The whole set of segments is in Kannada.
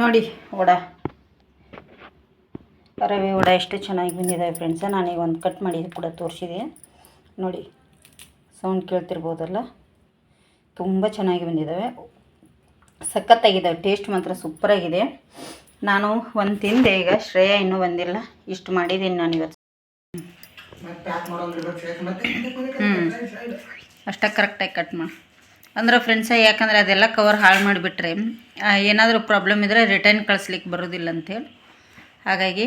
ನೋಡಿ ವಡ. ರವೆ ವಡ ಎಷ್ಟು ಚೆನ್ನಾಗಿ ಬಂದಿದ್ದಾವೆ ಫ್ರೆಂಡ್ಸ ನಾನೀಗ ಒಂದು ಕಟ್ ಮಾಡಿ ಕೂಡ ತೋರಿಸಿದೆ. ನೋಡಿ ಸೌಂಡ್ ಕೇಳ್ತಿರ್ಬೋದಲ್ಲ? ತುಂಬ ಚೆನ್ನಾಗಿ ಬಂದಿದ್ದಾವೆ ಸಖತ್ತಾಗಿದ್ದಾವೆ ಟೇಸ್ಟ್ ಮಾತ್ರ ಸೂಪರಾಗಿದೆ. ನಾನು ಒಂದು ತಿಂದೆ ಈಗ ಶ್ರೇಯ ಇನ್ನೂ ಬಂದಿಲ್ಲ. ಇಷ್ಟು ಮಾಡಿದ್ದೀನಿ ನಾನು ಇವತ್ತು. ಹ್ಞೂ ಅಷ್ಟ ಕರೆಕ್ಟಾಗಿ ಕಟ್ ಮಾಡಿ. ಅಂದ್ರೆ ಫ್ರೆಂಡ್ಸ ಯಾಕಂದ್ರೆ ಅದೆಲ್ಲ ಕವರ್ ಹಾಳು ಮಾಡಿಬಿಟ್ರೆ ಏನಾದರೂ ಪ್ರಾಬ್ಲಮ್ ಇದ್ದರೆ ರಿಟರ್ನ್ ಕಳಿಸ್ಲಿಕ್ಕೆ ಬರೋದಿಲ್ಲ ಅಂತೇಳಿ ಹಾಗಾಗಿ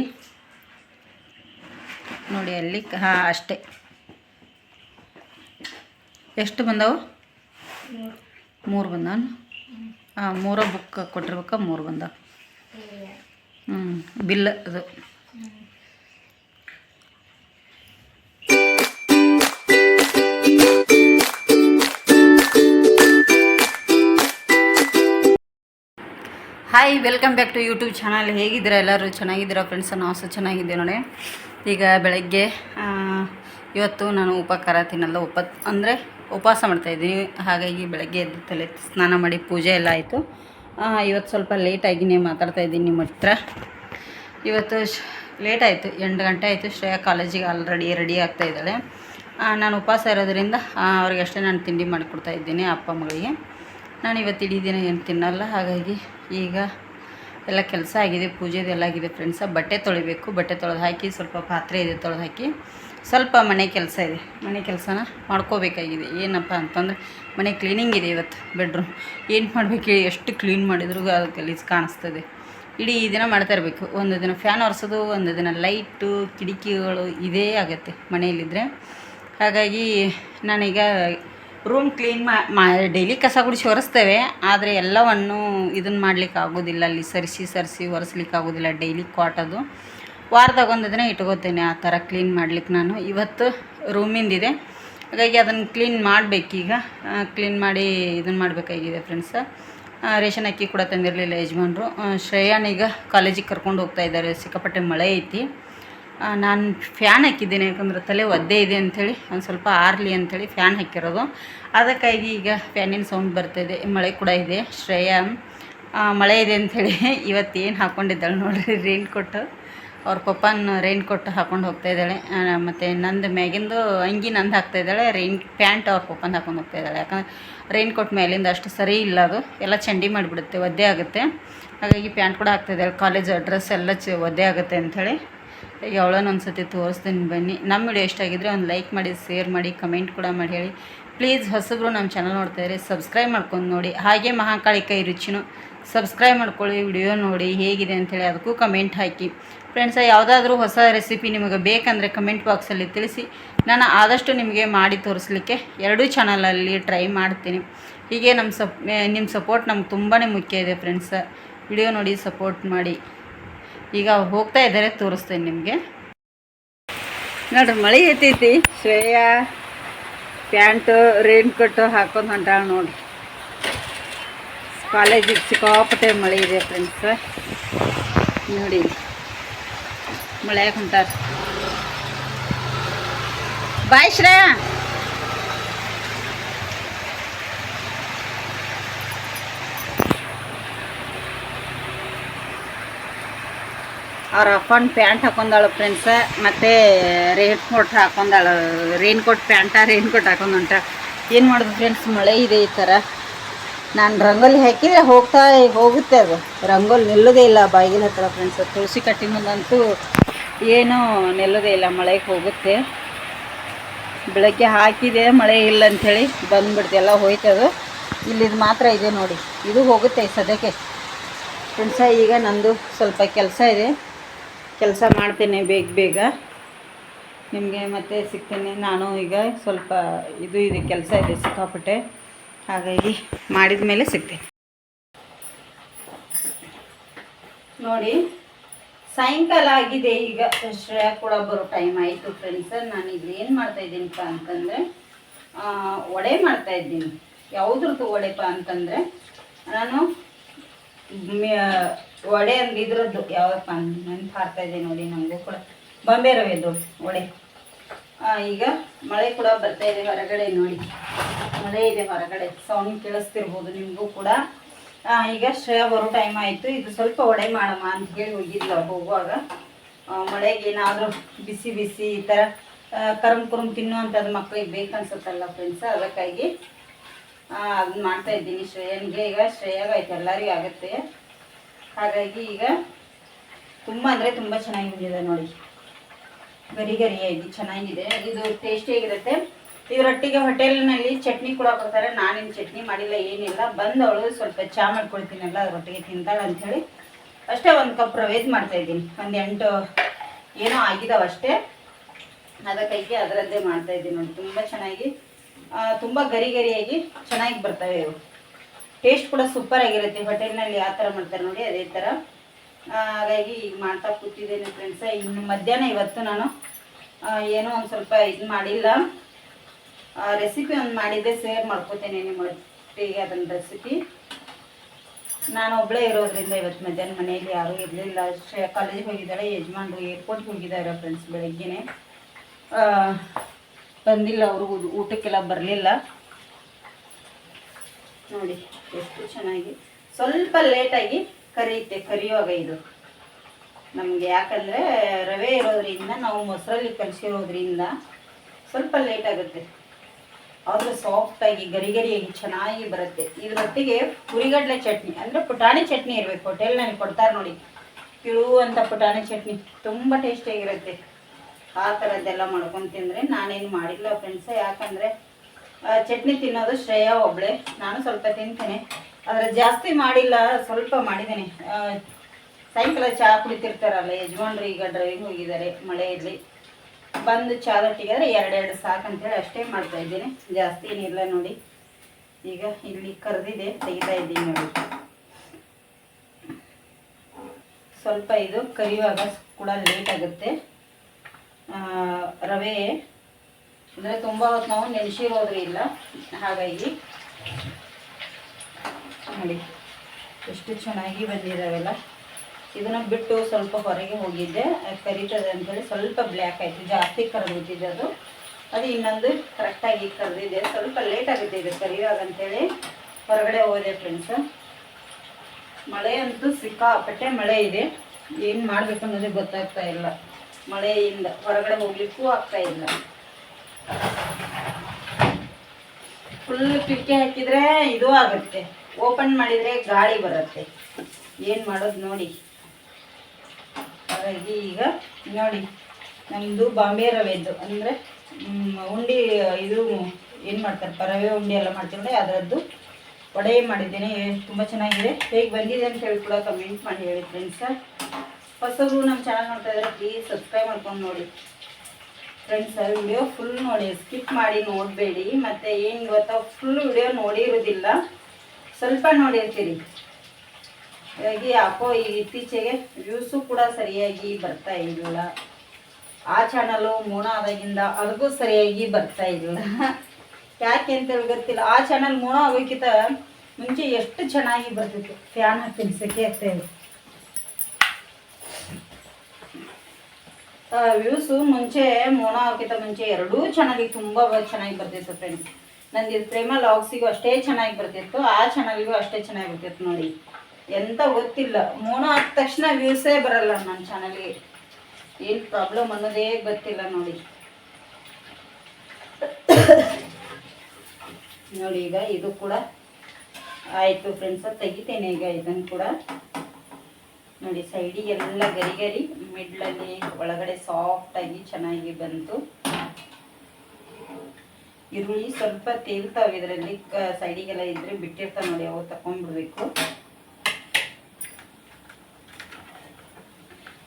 ನೋಡಿ ಅಲ್ಲಿ, ಹಾಂ, ಅಷ್ಟೇ. ಎಷ್ಟು ಬಂದವು? ಮೂರು ಬಂದವ ಹಾಂ ಮೂರೋ ಬುಕ್ ಕೊಟ್ಟಿರ್ಬೇಕ? ಮೂರು ಬಂದವು. ಹ್ಞೂ ಬಿಲ್ ಅದು. Hi welcome back to YouTube channel ಹೇಗಿದ್ದೀರಾ ಎಲ್ಲರೂ? ಚೆನ್ನಾಗಿದ್ದೀರಾ ಫ್ರೆಂಡ್ಸ್ ನಾವು ಸಹ ಚೆನ್ನಾಗಿದ್ದೀವಿ ನೋಡಿ. ಈಗ ಬೆಳಗ್ಗೆ ಇವತ್ತು ನಾನು ಉಪಕಾರ ತಿನ್ನಲ್ಲ ಉಪ ಅಂದರೆ ಉಪವಾಸ ಮಾಡ್ತಾಯಿದ್ದೀನಿ ಹಾಗಾಗಿ ಬೆಳಗ್ಗೆ ಎದ್ದು ತಲೆ ಸ್ನಾನ ಮಾಡಿ ಪೂಜೆ ಎಲ್ಲ ಆಯಿತು. ಇವತ್ತು ಸ್ವಲ್ಪ ಲೇಟಾಗಿನೇ ಮಾತಾಡ್ತಾ ಇದ್ದೀನಿ ನಿಮ್ಮ ಹತ್ರ. ಇವತ್ತು ಲೇಟ್ ಆಯಿತು. ಎಂಟು ಗಂಟೆ ಆಯಿತು. ಶ್ರೇಯಾ ಕಾಲೇಜಿಗೆ ಆಲ್ರೆಡಿ ರೆಡಿ ಆಗ್ತಾ ಇದ್ದಾಳೆ. ನಾನು ಉಪವಾಸ ಇರೋದ್ರಿಂದ ಅವ್ರಿಗೆ ಅಷ್ಟೇ ನಾನು ತಿಂಡಿ ಮಾಡಿಕೊಡ್ತಾ ಇದ್ದೀನಿ ಅಪ್ಪ, ಮಗಳಿಗೆ. ನಾನು ಇವತ್ತು ಇಡೀ ದಿನ ಏನು ತಿನ್ನಲ್ಲ. ಹಾಗಾಗಿ ಈಗ ಎಲ್ಲ ಕೆಲಸ ಆಗಿದೆ ಪೂಜೆದು ಎಲ್ಲ ಆಗಿದೆ ಫ್ರೆಂಡ್ಸ ಬಟ್ಟೆ ತೊಳಿಬೇಕು, ಬಟ್ಟೆ ತೊಳೆದು ಹಾಕಿ ಸ್ವಲ್ಪ ಪಾತ್ರೆ ಇದೆ ತೊಳೆದು ಹಾಕಿ ಸ್ವಲ್ಪ ಮನೆ ಕೆಲಸ ಇದೆ. ಮನೆ ಕೆಲಸನ ಮಾಡ್ಕೋಬೇಕಾಗಿದೆ. ಏನಪ್ಪ ಅಂತಂದರೆ ಮನೆ ಕ್ಲೀನಿಂಗ್ ಇದೆ ಇವತ್ತು ಬೆಡ್ರೂಮ್ ಏನು ಮಾಡಬೇಕು ಎಷ್ಟು ಕ್ಲೀನ್ ಮಾಡಿದ್ರು ಅದು ಗಲೀಜು ಕಾಣಿಸ್ತದೆ. ಇಡೀ ದಿನ ಮಾಡ್ತಾ ಇರಬೇಕು. ಒಂದು ದಿನ ಫ್ಯಾನ್ ಒರೆಸೋದು, ಒಂದು ದಿನ ಲೈಟು ಕಿಟಕಿಗಳು ಇದೇ ಆಗುತ್ತೆ ಮನೆಯಲ್ಲಿದ್ದರೆ ಹಾಗಾಗಿ ನಾನೀಗ ರೂಮ್ ಕ್ಲೀನ್ ಮಾ ಡೈಲಿ ಕಸ ಗುಡಿಸಿ ಒರೆಸ್ತೇವೆ ಆದರೆ ಎಲ್ಲವನ್ನು ಇದನ್ನು ಮಾಡ್ಲಿಕ್ಕೆ ಆಗೋದಿಲ್ಲ, ಅಲ್ಲಿ ಸರಿಸಿ ಸರಿಸಿ ಒರೆಸ್ಲಿಕ್ಕೆ ಆಗೋದಿಲ್ಲ ಡೈಲಿ ಕ್ವಾಟದು ವಾರದಾಗ ಒಂದು ದಿನ ಇಟ್ಕೋತೇನೆ ಆ ಥರ ಕ್ಲೀನ್ ಮಾಡ್ಲಿಕ್ಕೆ ನಾನು. ಇವತ್ತು ರೂಮಿಂದಿದೆ ಹಾಗಾಗಿ ಅದನ್ನು ಕ್ಲೀನ್ ಮಾಡಬೇಕೀಗ ಕ್ಲೀನ್ ಮಾಡಿ ಇದನ್ನು ಮಾಡಬೇಕಾಗಿದೆ ಫ್ರೆಂಡ್ಸ ರೇಷನ್ ಅಕ್ಕಿ ಕೂಡ ತಂದಿರಲಿಲ್ಲ ಯಜಮಾನ್ರು. ಶ್ರೇಯಾನೀಗ ಕಾಲೇಜಿಗೆ ಕರ್ಕೊಂಡು ಹೋಗ್ತಾ ಇದ್ದಾರೆ. ಸಿಕ್ಕಾಪಟ್ಟೆ ಮಳೆ ಐತಿ. ನಾನು ಫ್ಯಾನ್ ಹಾಕಿದ್ದೀನಿ, ಯಾಕಂದ್ರೆ ತಲೆ ಒದ್ದೆ ಇದೆ ಅಂಥೇಳಿ, ಒಂದು ಸ್ವಲ್ಪ ಆರಲಿ ಅಂಥೇಳಿ ಫ್ಯಾನ್ ಹಾಕಿರೋದು. ಅದಕ್ಕಾಗಿ ಈಗ ಫ್ಯಾನಿನ ಸೌಂಡ್ ಬರ್ತಾಯಿದೆ ಮಳೆ ಕೂಡ ಇದೆ, ಶ್ರೇಯಾ. ಮಳೆ ಇದೆ ಅಂಥೇಳಿ ಇವತ್ತು ಏನು ಹಾಕ್ಕೊಂಡಿದ್ದಾಳೆ ನೋಡ್ರಿ ರೈನ್ ಕೊಟ್ಟು ಅವ್ರ ಪಪ್ಪನ ರೈನ್ ಕೊಟ್ಟು ಹಾಕೊಂಡು ಹೋಗ್ತಾ ಇದ್ದಾಳೆ. ಮತ್ತು ನಂದು ಮ್ಯಾಗಿಂದು ಅಂಗಿ ನಂದು ಹಾಕ್ತಾ ಇದ್ದಾಳೆ ರೈನ್ ಪ್ಯಾಂಟ್ ಅವ್ರ ಪಪ್ಪನ ಹಾಕೊಂಡು ಹೋಗ್ತಾ ಇದ್ದಾಳೆ. ಯಾಕಂದ್ರೆ ರೈನ್ ಕೋಟ್ ಮೇಲಿಂದ ಅಷ್ಟು ಸರಿ ಇಲ್ಲ ಅದು, ಎಲ್ಲ ಚಂಡಿ ಮಾಡಿಬಿಡುತ್ತೆ, ಒದ್ದೆ ಆಗುತ್ತೆ. ಹಾಗಾಗಿ ಪ್ಯಾಂಟ್ ಕೂಡ ಹಾಕ್ತಾ ಇದ್ದಾಳೆ ಕಾಲೇಜ್ ಅಡ್ರೆಸ್ ಎಲ್ಲ ಚ, ಒದ್ದೆ ಆಗುತ್ತೆ ಅಂಥೇಳಿ. ಒಂದು ಸತಿ ತೋರಿಸ್ತೀನಿ ಬನ್ನಿ. ನಮ್ಮ ವಿಡಿಯೋ ಇಷ್ಟ ಆಗಿದ್ರೆ ಒಂದು ಲೈಕ್ ಮಾಡಿ, ಶೇರ್ ಮಾಡಿ, ಕಮೆಂಟ್ ಕೂಡ ಮಾಡಿ ಹೇಳಿ. ಪ್ಲೀಸ್ ಹೊಸಬ್ರು ನಮ್ಮ ಚಾನಲ್ ನೋಡ್ತಾ ಇದ್ರೆ ಸಬ್ಸ್ಕ್ರೈಬ್ ಮಾಡ್ಕೊಂಡು ನೋಡಿ. ಹಾಗೆ ಮಹಾಕಾಳಿ ಕೈ ರುಚಿನೂ ಸಬ್ಸ್ಕ್ರೈಬ್ ಮಾಡ್ಕೊಳ್ಳಿ, ವಿಡಿಯೋ ನೋಡಿ ಹೇಗಿದೆ ಅಂಥೇಳಿ ಅದಕ್ಕೂ ಕಮೆಂಟ್ ಹಾಕಿ. ಫ್ರೆಂಡ್ಸ ಯಾವುದಾದ್ರೂ ಹೊಸ ರೆಸಿಪಿ ನಿಮಗೆ ಬೇಕಂದರೆ ಕಮೆಂಟ್ ಬಾಕ್ಸಲ್ಲಿ ತಿಳಿಸಿ. ನಾನು ಆದಷ್ಟು ನಿಮಗೆ ಮಾಡಿ ತೋರಿಸ್ಲಿಕ್ಕೆ ಎರಡೂ ಚಾನಲಲ್ಲಿ ಟ್ರೈ ಮಾಡ್ತೀನಿ. ಹೀಗೆ ನಮ್ಮ ಸಪ್ ನಿಮ್ಮ ಸಪೋರ್ಟ್ ನಮ್ಗೆ ತುಂಬಾ ಮುಖ್ಯ ಇದೆ ಫ್ರೆಂಡ್ಸ ವಿಡಿಯೋ ನೋಡಿ ಸಪೋರ್ಟ್ ಮಾಡಿ. ಈಗ ಹೋಗ್ತಾ ಇದ್ದಾರೆ, ತೋರಿಸ್ತೇನೆ ನಿಮಗೆ. ನೋಡ್ರಿ ಮಳೆ ಐತೈತಿ ಶ್ರೇಯಾ, ಪ್ಯಾಂಟು ರೇನ್ ಕೋಟು ಹಾಕೊಂಡು ಹೊಂಟಾಳ ನೋಡ್ರಿ ಕಾಲೇಜಿಗೆ ಸಿಕ್ಕಾಪಟ್ಟೆ ಮಳೆ ಇದೆ ಫ್ರೆಂಡ್ಸ್ ನೋಡಿ, ಮಳೆ ಹೊಂಟಾರ. ಬಾಯ್ ಶ್ರೇಯಾ. ಅವ್ರ ಅಪ್ಪನ ಪ್ಯಾಂಟ್ ಹಾಕೊಂಡಾಳು ಫ್ರೆಂಡ್ಸ ಮತ್ತು rain coat ಹಾಕೊಂಡಾಳು. Rain coat pant rain coat ಹಾಕೊಂಡು ಏನು ಮಾಡೋದು ಫ್ರೆಂಡ್ಸ್ ಮಳೆ ಇದೆ ಈ ಥರ ನಾನು ರಂಗೋಲಿ ಹಾಕಿದರೆ ಹೋಗ್ತಾ ಹೋಗುತ್ತೆ ಅದು. ರಂಗೋಲಿ ನಿಲ್ಲೋದೇ ಇಲ್ಲ ಬಾಗಿಲ ಹತ್ರ ಫ್ರೆಂಡ್ಸ್ ತುಳಸಿ ಕಟ್ಟಿ ಮುಂದಂತೂ ಏನೂ ನಿಲ್ಲೋದೇ ಇಲ್ಲ, ಮಳೆಗೆ ಹೋಗುತ್ತೆ. ಬೆಳಗ್ಗೆ ಹಾಕಿದೆ, ಮಳೆ ಇಲ್ಲ ಅಂಥೇಳಿ ಬಂದ್ಬಿಡ್ತು, ಎಲ್ಲ ಹೋಯ್ತದು. ಇಲ್ಲಿದು ಮಾತ್ರ ಇದೆ ನೋಡಿ. ಇದು ಹೋಗುತ್ತೆ ಸದ್ಯಕ್ಕೆ. ಫ್ರೆಂಡ್ಸ ಈಗ ನಂದು ಸ್ವಲ್ಪ ಕೆಲಸ ಇದೆ. ಕೆಲಸ ಮಾಡ್ತೇನೆ ಬೇಗ ಬೇಗ. ನಿಮಗೆ ಮತ್ತೆ ಸಿಗ್ತೇನೆ. ನಾನು ಈಗ ಸ್ವಲ್ಪ ಇದು ಇದೆ, ಕೆಲಸ ಇದೆ ಸಿಕ್ಕಾಪಟ್ಟೆ. ಹಾಗಾಗಿ ಮಾಡಿದ ಮೇಲೆ ಸಿಗ್ತೇನೆ. ನೋಡಿ, ಸಾಯಂಕಾಲ ಆಗಿದೆ ಈಗ. ಶ್ರೇಯ ಕೂಡ ಬರೋ ಟೈಮ್ ಆಯಿತು ಫ್ರೆಂಡ್ಸ್ ನಾನು ಈಗ ಏನು ಮಾಡ್ತಾ ಇದ್ದೀನಿಪ್ಪ ಅಂತಂದರೆ ವಡೆ ಮಾಡ್ತಾ ಇದ್ದೀನಿ. ಯಾವುದ್ರದ್ದು ವಡೆಪ್ಪ ಅಂತಂದರೆ, ನಾನು ವಡೆ ಅಂದ್ರೆ ಇದ್ರದ್ದು. ಯಾವಪ್ಪ ನೆನ್ಪು ಹಾರ್ತಾ ಇದೆ ನೋಡಿ ನನಗೂ ಕೂಡ. ಬಾಂಬೆ ರವೆ ವಡೆ ಆ, ಈಗ ಮಳೆ ಕೂಡ ಬರ್ತಾ ಇದೆ ಹೊರಗಡೆ ನೋಡಿ. ಮಳೆ ಇದೆ ಹೊರಗಡೆ. ಸೌಂಡ್ ಕೇಳಿಸ್ತಿರ್ಬೋದು ನಿಮಗೂ ಕೂಡ. ಈಗ ಶ್ರೇಯ ಬರೋ ಟೈಮ್ ಆಯಿತು. ಇದು ಸ್ವಲ್ಪ ಒಡೆ ಮಾಡಮ್ಮ ಅಂತ ಹೇಳಿ ಹೋಗಿದ್ಲ ಹೋಗುವಾಗ. ಮಳೆಗೆ ಏನಾದರೂ ಬಿಸಿ ಬಿಸಿ ಈ ಥರ ಕರಮ್ ಕುರುಮ್ ತಿನ್ನುವಂಥದ್ದು ಮಕ್ಕಳಿಗೆ ಬೇಕನ್ಸುತ್ತಲ್ಲ ಫ್ರೆಂಡ್ಸ್ ಅದಕ್ಕಾಗಿ ಅದನ್ನ ಮಾಡ್ತಾ ಇದ್ದೀನಿ ಶ್ರೇಯನಿಗೆ. ಈಗ ಶ್ರೇಯಾಗ ಆಯ್ತು ಎಲ್ಲರಿಗೂ ಆಗುತ್ತೆ. ಹಾಗಾಗಿ ಈಗ ತುಂಬ ಅಂದರೆ ತುಂಬ ಚೆನ್ನಾಗಿ ಬಂದಿದೆ ನೋಡಿ. ಗರಿ ಗರಿಯಾಗಿ ಚೆನ್ನಾಗಿದೆ. ಇದು ಟೇಸ್ಟಿಯಾಗಿರುತ್ತೆ ಇದರೊಟ್ಟಿಗೆ ಹೋಟೆಲ್ನಲ್ಲಿ ಚಟ್ನಿ ಕೂಡ ಕೊಡ್ತಾರೆ. ನಾನೇನು ಚಟ್ನಿ ಮಾಡಿಲ್ಲ, ಏನಿಲ್ಲ. ಬಂದವಳು ಸ್ವಲ್ಪ ಚಾ ಮಾಡ್ಕೊಳ್ತೀನಲ್ಲ ಅದರೊಟ್ಟಿಗೆ ತಿಂತಾಳೆ ಅಂಥೇಳಿ ಅಷ್ಟೇ ಒಂದು ಕಪ್ ರವೇದ್ ಮಾಡ್ತಾ ಇದ್ದೀನಿ. ಒಂದು ಎಂಟು ಏನೋ ಆಗಿದಾವೆ ಅಷ್ಟೇ. ಅದಕ್ಕಾಗಿ ಅದರದ್ದೇ ಮಾಡ್ತಾ ಇದ್ದೀನಿ ನೋಡಿ. ತುಂಬ ಚೆನ್ನಾಗಿ ತುಂಬ ಗರಿ ಗರಿಯಾಗಿ ಚೆನ್ನಾಗಿ ಬರ್ತವೆ ಇವು. ಟೇಸ್ಟ್ ಕೂಡ ಸೂಪರ್ ಆಗಿರುತ್ತೆ ಹೋಟೆಲ್ನಲ್ಲಿ ಯಾವ ಥರ ಮಾಡ್ತಾರೆ ನೋಡಿ, ಅದೇ ಥರ. ಹಾಗಾಗಿ ಈಗ ಮಾಡ್ತಾ ಕೂತಿದ್ದೇನೆ ಫ್ರೆಂಡ್ಸ ಇನ್ನು ಮಧ್ಯಾಹ್ನ ಇವತ್ತು ನಾನು ಏನೋ ಒಂದು ಸ್ವಲ್ಪ ಇದು ಮಾಡಿಲ್ಲ. ರೆಸಿಪಿ ಒಂದು ಮಾಡಿದ್ದೆ ಶೇರ್ ಮಾಡ್ಕೋತೇನೆ ನಿಮ್ಮೊಟ್ಟಿಗೆ ಅದನ್ನ ರೆಸಿಪಿ ನಾನು ಒಬ್ಬಳೇ ಇರೋದ್ರಿಂದ ಇವತ್ತು ಮಧ್ಯಾಹ್ನ ಮನೆಯಲ್ಲಿ ಯಾರೂ ಇರಲಿಲ್ಲ. ಕಾಲೇಜಿಗೆ ಹೋಗಿದ್ದಾಳೆ, ಯಜಮಾನ್ರು ಏರ್ಪೋರ್ಟ್ಗೆ ಹೋಗಿದ್ದಾರೆ ಫ್ರೆಂಡ್ಸ್ ಬೆಳಗ್ಗೆನೆ. ಬಂದಿಲ್ಲ ಅವರು, ಊಟಕ್ಕೆಲ್ಲ ಬರಲಿಲ್ಲ. ನೋಡಿ, ಎಷ್ಟು ಚೆನ್ನಾಗಿ. ಸ್ವಲ್ಪ ಲೇಟಾಗಿ ಕರಿಯುತ್ತೆ, ಕರಿಯುವಾಗ ಇದು. ನಮಗೆ ಯಾಕಂದರೆ ರವೆ ಇರೋದ್ರಿಂದ ನಾವು ಮೊಸರಲ್ಲಿ ಕಲಿಸಿರೋದ್ರಿಂದ ಸ್ವಲ್ಪ ಲೇಟ್ ಆಗುತ್ತೆ. ಆದರೂ ಸಾಫ್ಟಾಗಿ ಗರಿ ಗರಿಯಾಗಿ ಚೆನ್ನಾಗಿ ಬರುತ್ತೆ. ಇದರೊಟ್ಟಿಗೆ ಹುರಿಗಡಲೆ ಚಟ್ನಿ, ಅಂದರೆ ಪುಟಾಣಿ ಚಟ್ನಿ ಇರಬೇಕು. ಹೋಟೆಲ್ನಲ್ಲಿ ಕೊಡ್ತಾರೆ ನೋಡಿ. ಅಂತ ಪುಟಾಣಿ ಚಟ್ನಿ, ತುಂಬ ಟೇಸ್ಟಿಯಾಗಿರುತ್ತೆ ಆ ಥರದ್ದೆಲ್ಲ ಮಾಡ್ಕೊಂಡು ತಿಂದರೆ ನಾನೇನು ಮಾಡಿಲ್ಲ ಫ್ರೆಂಡ್ಸ ಯಾಕಂದರೆ ಚಟ್ನಿ ತಿನ್ನೋದು ಶ್ರೇಯ ಒಬ್ಳೆ. ನಾನು ಸ್ವಲ್ಪ ತಿಂತೇನೆ. ಆದರೆ ಜಾಸ್ತಿ ಮಾಡಿಲ್ಲ, ಸ್ವಲ್ಪ ಮಾಡಿದ್ದೇನೆ. ಸಾಯಂಕಾಲ ಚಹಾ ಕುಡಿತಿರ್ತಾರಲ್ಲ, ಯಜಮಾನ್ರು ಈಗ ಡ್ರೈವಿಂಗ್ ಹೋಗಿದ್ದಾರೆ ಮಳೆಯಲ್ಲಿ ಬಂದು ಚಾದೊಟ್ಟಿಗೆ ಎರಡೆರಡು ಸಾಕಂತೇಳಿ ಅಷ್ಟೇ ಮಾಡ್ತಾ ಇದ್ದೀನಿ. ಜಾಸ್ತಿ ಏನಿಲ್ಲ ನೋಡಿ. ಈಗ ಇಲ್ಲಿ ಕರೆದಿದೆ, ತೆಗಿತಾ ಇದ್ದೀನಿ ನೋಡಿ. ಸ್ವಲ್ಪ ಇದು ಕರಿಯುವಾಗ ಕೂಡ ಲೇಟ್ ಆಗುತ್ತೆ. ರವೆ ಅಂದರೆ ತುಂಬ ಹೊತ್ತು ನಾವು ನೆನೆಸಿರೋದ್ರೂ ಇಲ್ಲ. ಹಾಗಾಗಿ ನೋಡಿ, ಎಷ್ಟು ಚೆನ್ನಾಗಿ ಬಂದಿದ್ದಾವೆಲ್ಲ ಇದನ್ನು ಬಿಟ್ಟು ಸ್ವಲ್ಪ ಹೊರಗೆ ಹೋಗಿದ್ದೆ. ಕರಿತದೆ ಅಂತೇಳಿ ಸ್ವಲ್ಪ ಬ್ಲ್ಯಾಕ್ ಆಯಿತು, ಜಾಸ್ತಿ ಕರೆದಿದ್ದೆ ಅದು. ಅದು ಇನ್ನೊಂದು ಕರೆಕ್ಟಾಗಿ ಕರೆದಿದೆ ಸ್ವಲ್ಪ ಲೇಟ್ ಆಗುತ್ತೆ ಇದು ಕರಿಯುವಾಗ ಅಂತೇಳಿ. ಹೊರಗಡೆ ಹೋದೆ ಫ್ರೆಂಡ್ಸ್ ಮಳೆ ಅಂತೂ ಸಿಕ್ಕಾಪಟ್ಟೆ ಮಳೆ ಇದೆ. ಏನು ಮಾಡಬೇಕು ಅನ್ನೋದೇ ಗೊತ್ತಾಗ್ತಾ ಇಲ್ಲ. ಮಳೆಯಿಂದ ಹೊರಗಡೆ ಹೋಗ್ಲಿಕ್ಕೂ ಆಗ್ತಾ ಇಲ್ಲ. ಫುಲ್ ಕಿಟಕಿ ಹಾಕಿದ್ರೆ ಇದು ಆಗುತ್ತೆ. ಓಪನ್ ಮಾಡಿದರೆ ಗಾಳಿ ಬರುತ್ತೆ. ಏನು ಮಾಡೋದು ನೋಡಿ. ಹಾಗಾಗಿ ಈಗ ನೋಡಿ ನಮ್ಮದು ಬಾಂಬೆ ರವೆದ್ದು ಅಂದರೆ ಉಂಡಿ, ಇದು ಏನು ಮಾಡ್ತಾರೆ ಪರವೆ ಉಂಡಿ ಎಲ್ಲ ಮಾಡ್ತೀವಿ ಅದರದ್ದು ವಡೆ ಮಾಡಿದ್ದೇನೆ. ತುಂಬ ಚೆನ್ನಾಗಿದೆ. ಹೇಗೆ ಬಂದಿದೆ ಅಂತ ಹೇಳಿ ಕೂಡ ಕಮೆಂಟ್ ಮಾಡಿ ಹೇಳಿ ಫ್ರೆಂಡ್ಸ ಹೊಸಬ್ರು ನಮ್ಮ ಚಾನಲ್ ನೋಡ್ತಾ ಇದ್ದಾರೆ ಪ್ಲೀಸ್ ಸಬ್ಸ್ಕ್ರೈಬ್ ಮಾಡ್ಕೊಂಡು ನೋಡಿ. ಫ್ರೆಂಡ್ಸ್ ವಿಡಿಯೋ ಫುಲ್ ನೋಡಿ ಸ್ಕಿಪ್ ಮಾಡಿ ನೋಡಬೇಡಿ. ಮತ್ತು ಏನು ಗೊತ್ತಾ ಫುಲ್ ವಿಡಿಯೋ ನೋಡಿರೋದಿಲ್ಲ. ಸ್ವಲ್ಪ ನೋಡಿರ್ತೀರಿ. ಹಾಗಾಗಿ ಯಾಕೋ ಈ ಇತ್ತೀಚೆಗೆ ವ್ಯೂಸು ಕೂಡ ಸರಿಯಾಗಿ ಬರ್ತಾ ಇಲ್ಲ ಆ ಚಾನಲು ಮೂಣ ಆದಾಗಿಂದ ಅದಕ್ಕೂ ಸರಿಯಾಗಿ ಬರ್ತಾ ಇಲ್ಲ ಯಾಕೆ ಅಂತೇಳಿ ಗೊತ್ತಿಲ್ಲ. ಆ ಚಾನಲ್ ಮೂಣ ಆಗೋಕ್ಕಿಂತ ಮುಂಚೆ ಎಷ್ಟು ಚೆನ್ನಾಗಿ ಬರ್ತಿತ್ತು. ಫ್ಯಾನ್ ಹಾಕ್ತೀನಿ ಸೆಕೆ ಆಗ್ತಾ ಇದೆ ವ್ಯೂಸು ಮುಂಚೆ, ಮೋನ ಹಾಕಿದ ಮುಂಚೆ ಎರಡೂ ಚೆನ್ನಾಗಿ ತುಂಬ ಚೆನ್ನಾಗಿ ಬರ್ತಿತ್ತು ಫ್ರೆಂಡ್ಸ್ ನಂದು ಇದು ಪ್ರೇಮ ಲಾಕ್ಸಿಗೂ ಅಷ್ಟೇ ಚೆನ್ನಾಗಿ ಬರ್ತಿತ್ತು, ಆ ಚಾನಲ್ಗೂ ಅಷ್ಟೇ ಚೆನ್ನಾಗಿ ಬರ್ತಿತ್ತು ನೋಡಿ. ಎಂತ ಗೊತ್ತಿಲ್ಲ. ಮೋನ ಹಾಕಿದ ತಕ್ಷಣ ವ್ಯೂಸೇ ಬರಲ್ಲ ನನ್ನ ಚಾನಲ್ಗೆ. ಏನು ಪ್ರಾಬ್ಲಮ್ ಅನ್ನೋದೇ ಗೊತ್ತಿಲ್ಲ ನೋಡಿ. ನೋಡಿ ಈಗ ಇದು ಕೂಡ ಆಯಿತು ಫ್ರೆಂಡ್ಸ ತೆಗಿತೇನೆ ಈಗ ಇದನ್ನು ಕೂಡ. ನೋಡಿ ಸೈಡಿಗೆಲ್ಲ ಗರಿ ಗರಿ. ಮಿಡ್ಲಲ್ಲಿ, ಒಳಗಡೆ ಸಾಫ್ಟಾಗಿ ಚೆನ್ನಾಗಿ ಬಂತು. ಈರುಳ್ಳಿ ಸ್ವಲ್ಪ ತೇಲ್ತಾವೆ, ಇದರಲ್ಲಿ ಸೈಡಿಗೆಲ್ಲ ಇದ್ರೆ ಬಿಟ್ಟಿರ್ತಾವೆ ನೋಡಿ, ಅವು ತಗೊಂಡ್ಬಿಡ್ಬೇಕು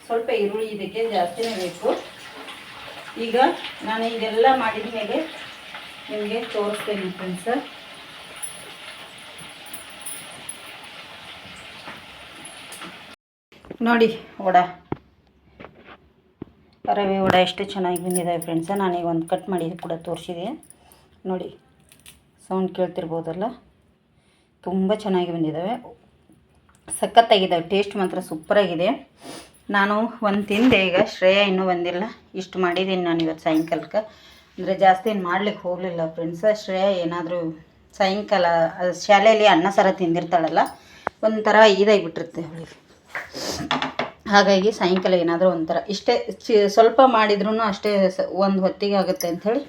ಸ್ವಲ್ಪ ಈರುಳ್ಳಿ ಇದಕ್ಕೆ ಜಾಸ್ತಿನೇ ಬೇಕು. ಈಗ ನಾನು ಇದೆಲ್ಲ ಮಾಡಿದ ಮೇಲೆ ನಿಮಗೆ ತೋರಿಸ್ತೇನೆ ಫ್ರೆಂಡ್ಸ್ ನೋಡಿ, ವಡ. ರವೆ ವಡ ಎಷ್ಟು ಚೆನ್ನಾಗಿ ಬಂದಿದೆ ಫ್ರೆಂಡ್ಸ ನಾನೀಗ ಒಂದು ಕಟ್ ಮಾಡಿ ಕೂಡ ತೋರಿಸಿದೆ. ನೋಡಿ ಸೌಂಡ್ ಕೇಳ್ತಿರ್ಬೋದಲ್ಲ? ತುಂಬ ಚೆನ್ನಾಗಿ ಬಂದಿದ್ದಾವೆ. ಸಖತ್ತಾಗಿದ್ದಾವೆ ಟೇಸ್ಟ್ ಮಾತ್ರ ಸೂಪರಾಗಿದೆ. ನಾನು ಒಂದು ತಿಂದೆ ಈಗ, ಶ್ರೇಯ ಇನ್ನೂ ಬಂದಿಲ್ಲ. ಇಷ್ಟು ಮಾಡಿದ್ದೀನಿ ನಾನು ಇವತ್ತು ಸಾಯಂಕಾಲಕ್ಕೆ. ಅಂದರೆ ಜಾಸ್ತಿ ಏನು ಮಾಡ್ಲಿಕ್ಕೆ ಹೋಗಲಿಲ್ಲ ಫ್ರೆಂಡ್ಸ ಶ್ರೇಯ ಏನಾದರೂ ಸಾಯಂಕಾಲ, ಶಾಲೆಯಲ್ಲಿ ಅನ್ನ ಸಾರ ತಿಂದಿರ್ತಾಳಲ್ಲ, ಒಂಥರ ಇದಾಗಿಬಿಟ್ಟಿರುತ್ತೆ ಅವಳಿಗೆ. ಹಾಗಾಗಿ ಸಾಯಂಕಾಲ ಏನಾದರೂ ಒಂಥರ ಇಷ್ಟೇ ಸ್ವಲ್ಪ ಮಾಡಿದ್ರೂ ಅಷ್ಟೇ ಸ ಒಂದು ಹೊತ್ತಿಗೆ ಆಗುತ್ತೆ ಅಂಥೇಳಿ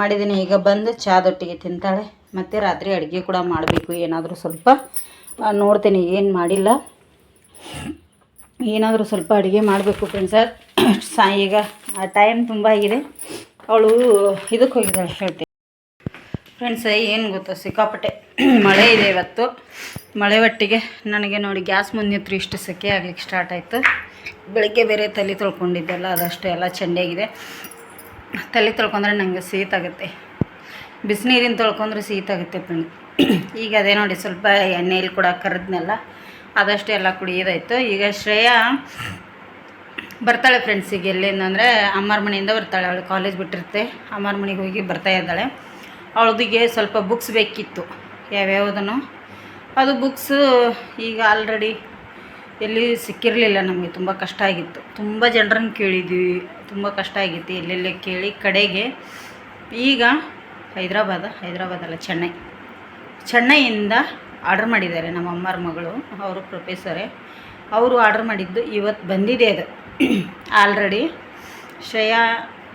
ಮಾಡಿದ್ದೀನಿ. ಈಗ ಬಂದು ಚಾದೊಟ್ಟಿಗೆ ತಿಂತಾಳೆ. ಮತ್ತು ರಾತ್ರಿ ಅಡುಗೆ ಕೂಡ ಮಾಡಬೇಕು. ಏನಾದರೂ ಸ್ವಲ್ಪ ನೋಡ್ತೀನಿ ಏನು ಮಾಡಿಲ್ಲ. ಏನಾದರೂ ಸ್ವಲ್ಪ ಅಡುಗೆ ಮಾಡಬೇಕು ಫ್ರೆಂಡ್ಸ ಸಾ ಈಗ ಟೈಮ್ ತುಂಬ ಆಗಿದೆ. ಅವಳು ಇದಕ್ಕೆ ಹೋಗಿದ್ದಾಳೆ, ಹೇಳ್ತೀನಿ. ಫ್ರೆಂಡ್ಸ್ ಏನು ಗೊತ್ತಾ? ಸಿಕ್ಕಾಪಟ್ಟೆ ಮಳೆ ಇದೆ ಇವತ್ತು. ಮಳೆ ಒಟ್ಟಿಗೆ ನನಗೆ ನೋಡಿ ಗ್ಯಾಸ್ ಮುಂದೆ ಹತ್ರ ಇಷ್ಟು ಸೆಕೆ ಆಗ್ಲಿಕ್ಕೆ ಸ್ಟಾರ್ಟ್ ಆಯಿತು. ಬೆಳಗ್ಗೆ ಬೇರೆ ತಲೆ ತೊಳ್ಕೊಂಡಿದ್ದೆಲ್ಲ, ಅದಷ್ಟು ಎಲ್ಲ ಚೆಂಡಾಗಿದೆ. ತಲೆ ತೊಳ್ಕೊಂಡ್ರೆ ನನಗೆ ಸೀತಾಗುತ್ತೆ ಬಿಸಿನೀರಿನ ತೊಳ್ಕೊಂಡ್ರೆ ಸೀತಾಗುತ್ತೆ ಫ್ರೆಂಡ್ ಈಗ ಅದೇ ನೋಡಿ, ಸ್ವಲ್ಪ ಎಣ್ಣೆಯಲ್ಲಿ ಕೂಡ ಕರೆದ್ನೆಲ್ಲ, ಅದಷ್ಟು ಎಲ್ಲ ಕುಡಿಯೋದಾಯಿತು. ಈಗ ಶ್ರೇಯಾ ಬರ್ತಾಳೆ ಫ್ರೆಂಡ್ಸಿಗೆ ಈಗ ಎಲ್ಲಿಂದ ಅಂದರೆ ಅಮ್ಮಾರ ಮನೆಯಿಂದ ಬರ್ತಾಳೆ. ಅವಳು ಕಾಲೇಜ್ ಬಿಟ್ಟಿರುತ್ತೆ. ಅಮ್ಮಾರ ಮನೆಗೆ ಹೋಗಿ ಬರ್ತಾ ಇದ್ದಾಳೆ. ಅವಳದಿಗೆ ಸ್ವಲ್ಪ ಬುಕ್ಸ್ ಬೇಕಿತ್ತು. ಯಾವ್ಯಾವುದನ್ನು? ಅದು ಬುಕ್ಸ್ ಈಗ ಆಲ್ರೆಡಿ ಎಲ್ಲಿ ಸಿಕ್ಕಿರಲಿಲ್ಲ ನಮಗೆ. ತುಂಬ ಕಷ್ಟ ಆಗಿತ್ತು. ತುಂಬ ಜನರನ್ನು ಕೇಳಿದ್ವಿ. ತುಂಬ ಕಷ್ಟ ಆಗಿತ್ತು ಎಲ್ಲೆಲ್ಲೇ ಕೇಳಿ ಕಡೆಗೆ. ಈಗ ಹೈದ್ರಾಬಾದ, ಹೈದ್ರಾಬಾದಲ್ಲ ಚೆನ್ನೈ. ಚೆನ್ನೈಯಿಂದ ಆರ್ಡ್ರ್ ಮಾಡಿದ್ದಾರೆ ನಮ್ಮ ಅಮ್ಮರ ಮಗಳು, ಅವರು ಪ್ರೊಫೆಸರೇ ಅವರು ಆರ್ಡ್ರ್ ಮಾಡಿದ್ದು ಇವತ್ತು ಬಂದಿದೆ ಅದು. ಆಲ್ರೆಡಿ ಶ್ರೇಯಾ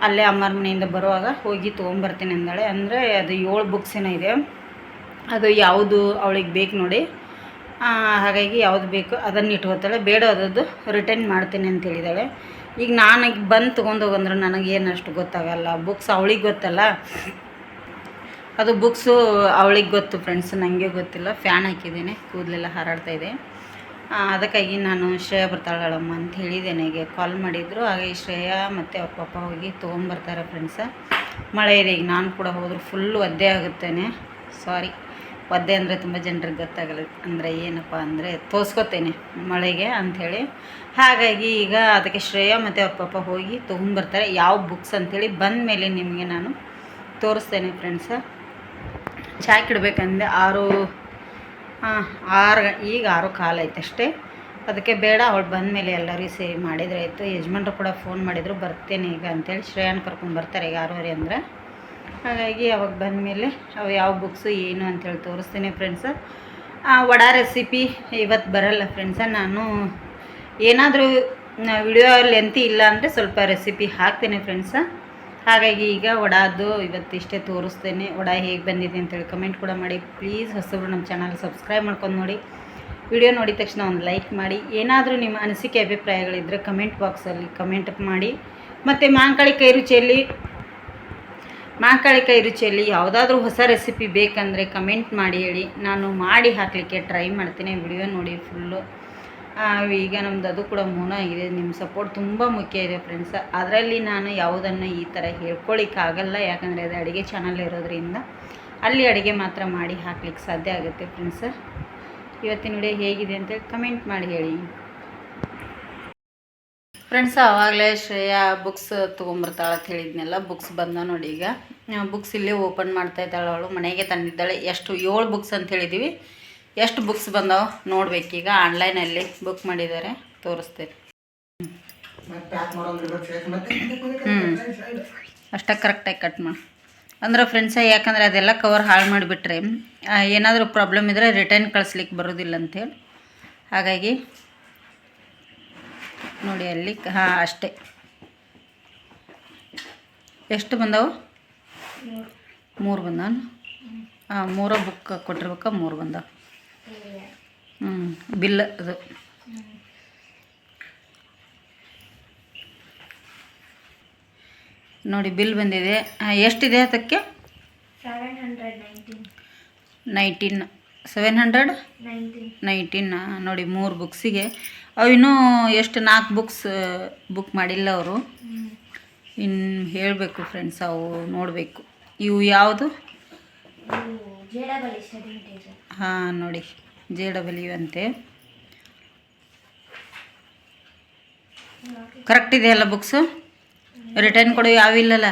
ಅಲ್ಲೇ ಅಮ್ಮರ ಮನೆಯಿಂದ ಬರುವಾಗ ಹೋಗಿ ತೊಗೊಂಬರ್ತೀನಿ ಅಂದಾಳೆ. ಅಂದರೆ ಅದು ಏಳು ಏನೋ ಇದೆ. ಅದು ಯಾವುದು ಅವಳಿಗೆ ಬೇಕು ನೋಡಿ. ಹಾಗಾಗಿ ಯಾವುದು ಬೇಕು ಅದನ್ನು ಇಟ್ಕೋತಾಳೆ. ಬೇಡ ಅದದ್ದು ರಿಟರ್ನ್ ಮಾಡ್ತೀನಿ ಅಂತ ಹೇಳಿದಾಳೆ. ಈಗ ನಾನು ಈಗ ಬಂದು ತೊಗೊಂಡು ಹೋಗಂದ್ರೆ ಅಷ್ಟು ಗೊತ್ತಾಗಲ್ಲ. ಬುಕ್ಸ್ ಅವಳಿಗೆ ಗೊತ್ತಲ್ಲ. ಅದು ಬುಕ್ಸು ಅವಳಿಗೆ ಗೊತ್ತು ಫ್ರೆಂಡ್ಸ್ ನನಗೆ ಗೊತ್ತಿಲ್ಲ. ಫ್ಯಾನ್ ಹಾಕಿದ್ದೀನಿ. ಕೂದಲೆಲ್ಲ ಹಾರಾಡ್ತಾ ಇದೆ. ಅದಕ್ಕಾಗಿ ನಾನು ಶ್ರೇಯಾ ಬರ್ತಾಳಮ್ಮ ಅಂತ ಹೇಳಿದೆ ನನಗೆ ಕಾಲ್ ಮಾಡಿದ್ರು. ಹಾಗೆ ಶ್ರೇಯಾ ಮತ್ತು ಅವ್ರ ಪಾಪ ಹೋಗಿ ತೊಗೊಂಬರ್ತಾರೆ ಫ್ರೆಂಡ್ಸ ಮಳೆ ಇದೆ, ಈಗ ನಾನು ಕೂಡ ಹೋದ್ರೆ ಫುಲ್ ಒದ್ದೆ ಆಗುತ್ತೇನೆ. ಸಾರಿ ಒದ್ದೆ ಅಂದರೆ ತುಂಬ ಜನರಿಗೆ ಗೊತ್ತಾಗಲ್ಲ. ಅಂದರೆ ಏನಪ್ಪ ಅಂದರೆ ತೋರಿಸ್ಕೊತೇನೆ ಮಳೆಗೆ ಅಂಥೇಳಿ ಹಾಗಾಗಿ ಈಗ ಅದಕ್ಕೆ ಶ್ರೇಯಾ ಮತ್ತು ಅವ್ರ ಪಾಪ ಹೋಗಿ ತೊಗೊಂಬರ್ತಾರೆ. ಯಾವ ಬುಕ್ಸ್ ಅಂಥೇಳಿ ಬಂದ ಮೇಲೆ ನಿಮಗೆ ನಾನು ತೋರಿಸ್ತೇನೆ ಫ್ರೆಂಡ್ಸ ಚಾಕ್ ಇಡಬೇಕಂದ್ರೆ ಆರು ಹಾಂ, ಆರು ಈಗ ಆರು ಕಾಲು ಅಷ್ಟೇ ಅದಕ್ಕೆ ಬೇಡ, ಅವಳು ಬಂದಮೇಲೆ ಎಲ್ಲರಿಗೂ ಸೇರಿ ಮಾಡಿದರೆ ಆಯಿತು. ಯಜಮಾನ್ರು ಕೂಡ ಫೋನ್ ಮಾಡಿದರು, ಬರ್ತೇನೆ ಈಗ ಅಂತೇಳಿ ಶ್ರೇಯಾನ್ ಕರ್ಕೊಂಡು ಬರ್ತಾರೆ ಈಗ ಆರೂವರೆ ಅಂದರೆ. ಹಾಗಾಗಿ ಅವಾಗ ಬಂದಮೇಲೆ ಅವು ಯಾವ ಬುಕ್ಸು ಏನು ಅಂತೇಳಿ ತೋರಿಸ್ತೀನಿ ಫ್ರೆಂಡ್ಸ ವಡ ರೆಸಿಪಿ ಇವತ್ತು ಬರಲ್ಲ ಫ್ರೆಂಡ್ಸ ನಾನು ಏನಾದರೂ ವಿಡಿಯೋ ಲೆಂತಿ ಇಲ್ಲ ಅಂದರೆ ಸ್ವಲ್ಪ ರೆಸಿಪಿ ಹಾಕ್ತೇನೆ ಫ್ರೆಂಡ್ಸ ಹಾಗಾಗಿ ಈಗ ವಡಾದು ಇವತ್ತು ಇಷ್ಟೇ ತೋರಿಸ್ತೇನೆ. ವಡ ಹೇಗೆ ಬಂದಿದೆ ಅಂತೇಳಿ ಕಮೆಂಟ್ ಕೂಡ ಮಾಡಿ. ಪ್ಲೀಸ್ ಹೊಸಬ್ರು ನಮ್ಮ ಚಾನಲ್ ಸಬ್ಸ್ಕ್ರೈಬ್ ಮಾಡ್ಕೊಂಡು ನೋಡಿ. ವಿಡಿಯೋ ನೋಡಿದ ತಕ್ಷಣ ಒಂದು ಲೈಕ್ ಮಾಡಿ. ಏನಾದರೂ ನಿಮ್ಮ ಅನಿಸಿಕೆ ಅಭಿಪ್ರಾಯಗಳಿದ್ದರೆ ಕಮೆಂಟ್ ಬಾಕ್ಸಲ್ಲಿ ಕಮೆಂಟ್ ಮಾಡಿ. ಮತ್ತು ಮಾಂಕಾಳಿ ಕೈ ರುಚಿಯಲ್ಲಿ, ಮಾಂಕಾಳಿ ಕೈ ರುಚಿಯಲ್ಲಿ ಯಾವುದಾದ್ರೂ ಹೊಸ ರೆಸಿಪಿ ಬೇಕಂದರೆ ಕಮೆಂಟ್ ಮಾಡಿ ಹೇಳಿ. ನಾನು ಮಾಡಿ ಹಾಕಲಿಕ್ಕೆ ಟ್ರೈ ಮಾಡ್ತೀನಿ. ವಿಡಿಯೋ ನೋಡಿ ಫುಲ್ಲು ಈಗ ನಮ್ದು ಅದು ಕೂಡ ಮೌನ ಆಗಿದೆ. ನಿಮ್ಮ ಸಪೋರ್ಟ್ ತುಂಬ ಮುಖ್ಯ ಇದೆ ಫ್ರೆಂಡ್ಸ್ ಅದರಲ್ಲಿ ನಾನು ಯಾವುದನ್ನು ಈ ಥರ ಹೇಳ್ಕೊಳಿಕ್ಕಾಗಲ್ಲ. ಯಾಕಂದರೆ ಅದು ಅಡುಗೆ ಚಾನಲ್ ಇರೋದ್ರಿಂದ ಅಲ್ಲಿ ಅಡುಗೆ ಮಾತ್ರ ಮಾಡಿ ಹಾಕ್ಲಿಕ್ಕೆ ಸಾಧ್ಯ ಆಗುತ್ತೆ ಫ್ರೆಂಡ್ಸ್ ಇವತ್ತಿನ ವಿಡಿಯೋ ಹೇಗಿದೆ ಅಂತೇಳಿ ಕಮೆಂಟ್ ಮಾಡಿ ಹೇಳಿ. ಫ್ರೆಂಡ್ಸ್ ಆವಾಗಲೇ ಶ್ರೇಯಾ ಬುಕ್ಸ್ ತೊಗೊಂಬರ್ತಾಳೆ ಅಂತ ಹೇಳಿದ್ನೆಲ್ಲ. ಬುಕ್ಸ್ ಬಂದ ನೋಡಿ ಈಗ. ಬುಕ್ಸ್ ಇಲ್ಲೇ ಓಪನ್ ಮಾಡ್ತಾ ಇದ್ದಾಳೆ ಅವಳು. ಮನೆಗೆ ತಂದಿದ್ದಾಳೆ. ಎಷ್ಟು ಏಳು ಬುಕ್ಸ್ ಅಂತ ಹೇಳಿದ್ದೀವಿ ಎಷ್ಟು ಬುಕ್ಸ್ ಬಂದಾವ ನೋಡ್ಬೇಕೀಗ ಆನ್ಲೈನಲ್ಲಿ ಬುಕ್ ಮಾಡಿದ್ದಾರೆ. ತೋರಿಸ್ತೇನೆ. ಹ್ಞೂ ಅಷ್ಟೇ ಕರೆಕ್ಟಾಗಿ ಕಟ್ ಮಾಡಿ. ಅಂದ್ರೆ ಫ್ರೆಂಡ್ಸ ಯಾಕಂದರೆ ಅದೆಲ್ಲ ಕವರ್ ಹಾಳು ಮಾಡಿಬಿಟ್ರೆ ಏನಾದರೂ ಪ್ರಾಬ್ಲಮ್ ಇದ್ದರೆ ರಿಟರ್ನ್ ಕಳಿಸ್ಲಿಕ್ಕೆ ಬರೋದಿಲ್ಲ ಅಂತೇಳಿ ಹಾಗಾಗಿ ನೋಡಿ ಅಲ್ಲಿ ಹಾಂ ಅಷ್ಟೇ. ಎಷ್ಟು ಬಂದವು? ಮೂರು. ಬಂದವನು? ಹಾಂ ಮೂರ ಬುಕ್ ಕೊಟ್ಟಿರ್ಬೇಕಾ? ಮೂರು ಬಂದವ. ಹ್ಞೂ ಬಿಲ್ ಅದು. ನೋಡಿ ಬಿಲ್ ಬಂದಿದೆ. ಎಷ್ಟಿದೆ ಅದಕ್ಕೆ? Nineteen seven hundred nineteen nineteen ನೋಡಿ ಮೂರು ಬುಕ್ಸಿಗೆ ಅವು ಇನ್ನೂ ಎಷ್ಟು ನಾಲ್ಕು ಬುಕ್ಸ್ ಬುಕ್ ಮಾಡಿಲ್ಲ ಅವರು. ಇನ್ನು ಹೇಳಬೇಕು ಫ್ರೆಂಡ್ಸ್ ಅವು ನೋಡಬೇಕು. ಇವು ಯಾವುದು? ಹಾಂ ನೋಡಿ ಜೇಡ ಬಲಿಯುವಂತೆ ಯು ಅಂತೆ ಕರೆಕ್ಟ್ ಇದೆಯಲ್ಲ ಬುಕ್ಸು ರಿಟರ್ನ್ ಕೊಡೋ ಯಾವಿಲ್ಲಲ್ಲ?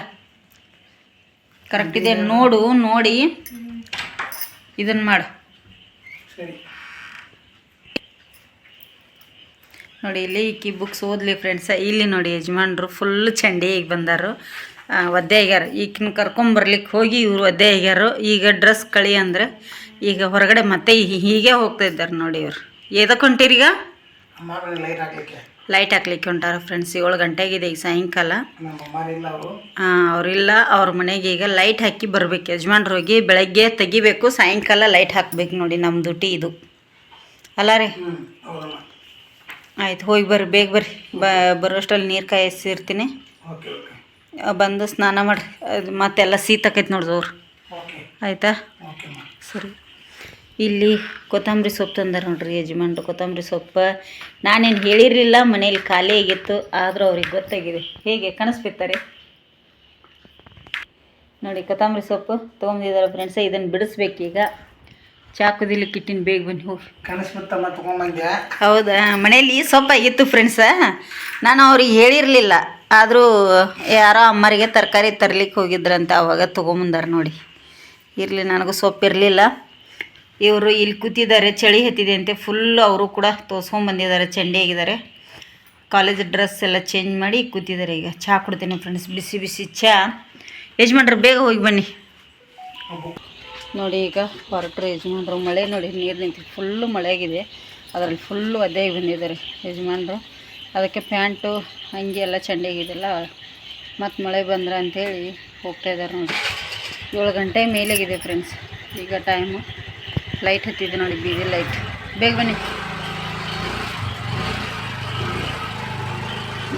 ಕರೆಕ್ಟ್ ಇದೆ. ನೋಡು ನೋಡಿ. ಇದನ್ನು ಮಾಡು. ನೋಡಿ ಇಲ್ಲಿ ಈಕಿ ಬುಕ್ಸ್ ಓದಲಿ ಫ್ರೆಂಡ್ಸ ಇಲ್ಲಿ ನೋಡಿ ಯಜಮಾನ್ರು ಫುಲ್ ಚಂಡಿಯಾಗಿ ಬಂದಾರು. ಒದ್ದೆ ಆಗ್ಯಾರ ಈಕಿನ ಕರ್ಕೊಂಬರ್ಲಿಕ್ಕೆ ಹೋಗಿ ಇವರು ಒದ್ದೆ ಆಗ್ಯಾರು ಈಗ ಡ್ರೆಸ್ ಕಳಿ ಅಂದ್ರೆ ಈಗ ಹೊರಗಡೆ ಮತ್ತೆ ಹೀಗೆ ಹೋಗ್ತಾ ಇದ್ದಾರೆ ನೋಡಿ ಇವರು. ಎದಕ್ಕೆ ಹೊಂಟಿರೀಗ ಅಮ್ಮನಿಗೆ ಲೈಟ್ ಹಾಕ್ಲಿಕ್ಕೆ. ಹೊಂಟಾರ ಫ್ರೆಂಡ್ಸ್ ಏಳು ಗಂಟೆಗಿದೆ ಈಗ ಸಾಯಂಕಾಲ. ಅವರು. ಅವರಿಲ್ಲ ಅವ್ರ ಮನೆಗೆ ಈಗ ಲೈಟ್ ಹಾಕಿ ಬರಬೇಕು. ಯಜಮಾನ್ರು ಹೋಗಿ ಬೆಳಗ್ಗೆ ತೆಗಿಬೇಕು ಸಾಯಂಕಾಲ ಲೈಟ್ ಹಾಕ್ಬೇಕು ನೋಡಿ ನಮ್ಮ ಡ್ಯೂಟಿ ಇದು. ಅಲ್ಲ ರೀ? ಆಯ್ತು ಹೋಗಿ ಬರ್ರಿ ಬೇಗ ಬರ್ರಿ. ಬ ಬರೋಷ್ಟರಲ್ಲಿ ನೀರು ಕಾಯಿಸಿರ್ತೀನಿ. ಬಂದು ಸ್ನಾನ ಮಾಡಿ ಅದು ಮತ್ತೆಲ್ಲ ಸೀತಕೈತೆ ನೋಡ್ದವ್ರು ಆಯಿತಾ? ಸರಿ. ಇಲ್ಲಿ ಕೊತ್ತಂಬರಿ ಸೊಪ್ಪು ತಂದಾರ ನೋಡ್ರಿ ಯಜಮಾನ್ರು. ಕೊತ್ತಂಬರಿ ಸೊಪ್ಪು ನಾನೇನು ಹೇಳಿರಲಿಲ್ಲ ಮನೇಲಿ ಖಾಲಿ ಆಗಿತ್ತು ಆದರೂ ಅವ್ರಿಗೆ ಗೊತ್ತಾಗಿದೆ. ಹೇಗೆ ಕನಸ್ಬಿತ್ತಾರೆ ನೋಡಿ ಕೊತ್ತಂಬರಿ ಸೊಪ್ಪು ತೊಗೊಂಡಿದ್ದಾರೆ ಫ್ರೆಂಡ್ಸ ಇದನ್ನು ಬಿಡಿಸ್ಬೇಕೀಗ. ಚಾ ಕಿಟ್ಟಿನ ಬೇಗ ಬನ್ನಿ ಹೋಗಿ. ಕನಸು ಬಿತ್ತಮ್ಮ ತೊಗೊಂಬಂದ್ಯಾ ಹೌದಾ? ಮನೇಲಿ ಸೊಪ್ಪಾಗಿತ್ತು ಫ್ರೆಂಡ್ಸ ನಾನು ಅವ್ರಿಗೆ ಹೇಳಿರಲಿಲ್ಲ. ಆದರೂ, ಯಾರೋ ಅಮ್ಮರಿಗೆ ತರಕಾರಿ ತರ್ಲಿಕ್ಕೆ ಹೋಗಿದ್ರಂತೆ ಅವಾಗ ತೊಗೊಂಬಂದಾರ ನೋಡಿ. ಇರಲಿ, ನನಗೂ ಸೊಪ್ಪು ಇರಲಿಲ್ಲ. ಇವರು ಇಲ್ಲಿ ಕೂತಿದ್ದಾರೆ, ಚಳಿ ಹತ್ತಿದೆ ಅಂತೆ. ಫುಲ್ ಅವರು ಕೂಡ ತೋರ್ಸ್ಕೊಂಬಂದಿದ್ದಾರೆ ಚಂಡಿ ಆಗಿದ್ದಾರೆ. ಕಾಲೇಜ್ ಡ್ರೆಸ್ ಎಲ್ಲ ಚೇಂಜ್ ಮಾಡಿ ಕೂತಿದ್ದಾರೆ ಈಗ. ಚಹಾ ಕೊಡ್ತೀನಿ ಫ್ರೆಂಡ್ಸ್ ಬಿಸಿ ಬಿಸಿ ಚಹಾ ಯಜಮಾನ್ರು, ಬೇಗ ಹೋಗಿ ಬನ್ನಿ. ನೋಡಿ ಈಗ ಹೊರಟ್ರು ಯಜಮಾನ್ರು. ಮಳೆ ನೋಡಿ, ನೀರು ನಿಂತು ಫುಲ್ಲು ಮಳೆ ಆಗಿದೆ. ಅದರಲ್ಲಿ ಫುಲ್ಲು ಅದೇ ಬಂದಿದ್ದಾರೆ ಯಜಮಾನ್ರು. ಅದಕ್ಕೆ ಪ್ಯಾಂಟು, ಅಂಗಿ ಎಲ್ಲ ಚೆಂಡಾಗಿದೆಲ್ಲ ಮತ್ತು ಮಳೆ ಬಂದ್ರೆ ಅಂಥೇಳಿ ಹೋಗ್ತಾ ಇದ್ದಾರೆ ನೋಡಿ. ಏಳು ಗಂಟೆ ಮೇಲಾಗಿದೆ ಫ್ರೆಂಡ್ಸ್ ಈಗ ಟೈಮು ಲೈಟ್ ಹತ್ತಿದೆ ನೋಡಿ ಬೀದಿ ಲೈಟ್ ಬೇಗ ಬನ್ನಿ.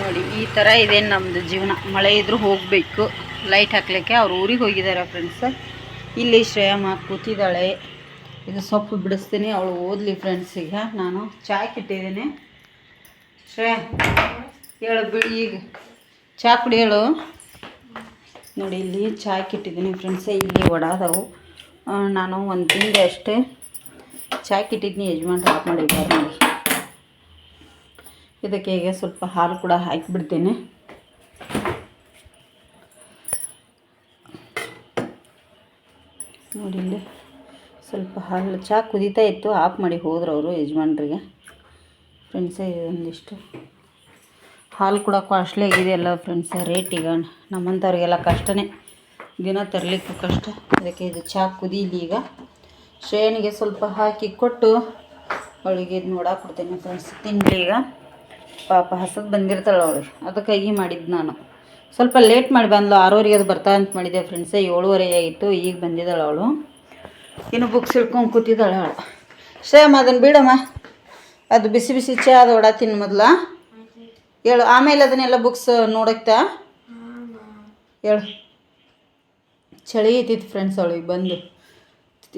ನೋಡಿ, ಈ ಥರ ಇದೆ ನಮ್ಮದು ಜೀವನ. ಮಳೆ ಇದ್ರೂ ಹೋಗಬೇಕು. ಲೈಟ್ ಹಾಕ್ಲಿಕ್ಕೆ ಅವ್ರು ಊರಿಗೆ ಹೋಗಿದ್ದಾರೆ ಫ್ರೆಂಡ್ಸ್ ಇಲ್ಲಿ ಶ್ರೇಯಮ್ಮ ಕೂತಿದ್ದಾಳೆ. ಇದು ಸೊಪ್ಪು ಬಿಡಿಸ್ತೀನಿ, ಅವಳು ಓದಲಿ ಫ್ರೆಂಡ್ಸ್ ಈಗ ನಾನು ಚಾಯ್ ಇಟ್ಟಿದ್ದೀನಿ ಶ್ರೇಯ ಹೇಳು ಬಿಡಿ ಈಗ. ಚಾ ಕುಡಿ ಹೇಳು. ನೋಡಿ, ಇಲ್ಲಿ ಚಾ ಕಿಟ್ಟಿದ್ದೀನಿ ಫ್ರೆಂಡ್ಸೇ ಇಲ್ಲಿ ಒಡಾದವು ನಾನು ಒಂದು ತಿಂಗಳು ಅಷ್ಟೇ ಚಾ ಕಿಟ್ಟಿದ್ದೀನಿ ಯಜಮಾನ್ ಆಫ್ ಮಾಡಿದ್ದಾರೆ ನೋಡಿ. ಇದಕ್ಕೆ ಈಗ ಸ್ವಲ್ಪ ಹಾಲು ಕೂಡ ಹಾಕಿಬಿಡ್ತೇನೆ. ನೋಡಿ, ಇಲ್ಲಿ ಸ್ವಲ್ಪ ಹಾಲು ಚಹಾ ಕುದೀತಾ ಇತ್ತು ಆಫ್ ಮಾಡಿ ಹೋದ್ರು ಅವರು ಯಜಮಾನ್ರಿಗೆ. ಫ್ರೆಂಡ್ಸೇ ಒಂದಿಷ್ಟು ಹಾಲು ಕೂಡ ಕಾಸ್ಟ್ಲಿ ಆಗಿದೆಯಲ್ಲ ಫ್ರೆಂಡ್ಸ್ ರೇಟ್ ಈಗ ನಮ್ಮಂಥವ್ರಿಗೆಲ್ಲ ಕಷ್ಟನೇ. ದಿನ ತರಲಿಕ್ಕೂ ಕಷ್ಟ. ಅದಕ್ಕೆ ಇದು ಚಹಾ ಕುದೀಲಿ ಈಗ. ಶ್ರೇಣಿಗೆ ಸ್ವಲ್ಪ ಹಾಕಿ ಕೊಟ್ಟು ಅವಳಿಗೆ ಇದು ಕೊಡ್ತೇನೆ ಫ್ರೆಂಡ್ಸ್ ತಿನ್ನಲಿ ಈಗ. ಪಾಪ ಹಸದು ಬಂದಿರ್ತಾಳೆ ಅವಳಿಗೆ ಅದಕ್ಕಾಗಿ ಮಾಡಿದ್ದು ನಾನು. ಸ್ವಲ್ಪ ಲೇಟ್ ಮಾಡಿ ಬಂದ್ಲು, ಆರೂವರೆಗೆ ಅದು ಬರ್ತಾ ಅಂತ ಮಾಡಿದ್ದೆ ಫ್ರೆಂಡ್ಸೇ ಏಳುವರೆ ಆಗಿತ್ತು, ಈಗ ಬಂದಿದ್ದಾಳೆ ಅವಳು. ಇನ್ನು ಬುಕ್ಸ್ ಹಿಡ್ಕೊಂಡು ಕೂತಿದ್ದಾಳೆ ಅವಳು. ಶ್ರೇಯಮ್ಮ ಅದನ್ನು ಬಿಡಮ್ಮ. ಅದು ಬಿಸಿ ಬಿಸಿ ಚಾ ಅದು ಒಡ ತಿನ್ನು ಮೊದಲ. ಹೇಳು, ಆಮೇಲೆ ಅದನ್ನೆಲ್ಲ ಬುಕ್ಸ್ ನೋಡಕ್ತಾ? ಹೇಳು. ಚಳಿ ಇದ್ದಿತ್ತು ಫ್ರೆಂಡ್ಸ್ ಅವಳಿಗೆ, ಬಂದು.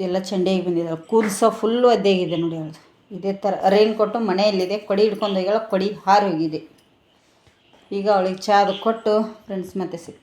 ಎಲ್ಲ ಚಂಡಿಯಾಗಿ ಬಂದಿದ್ದಾಳೆ ಕೂಲ್ಸ ಫುಲ್ಲು ಒದ್ದೆಗಿದೆ ನೋಡಿ ಅವಳು. ಇದೇ ಥರ ರೈನ್ ಕೊಟ್ಟು ಮನೆಯಲ್ಲಿದೆ, ಕೊಡಿ ಹಿಡ್ಕೊಂಡು ಹೋಗ್ಯಾಳ, ಕೊಡಿ ಹಾರಿ ಹೋಗಿದೆ. ಈಗ ಅವಳಿಗೆ ಚಾ ಅದು ಕೊಟ್ಟು ಫ್ರೆಂಡ್ಸ್ ಮತ್ತೆ ಸಿಗ್ತೀನಿ.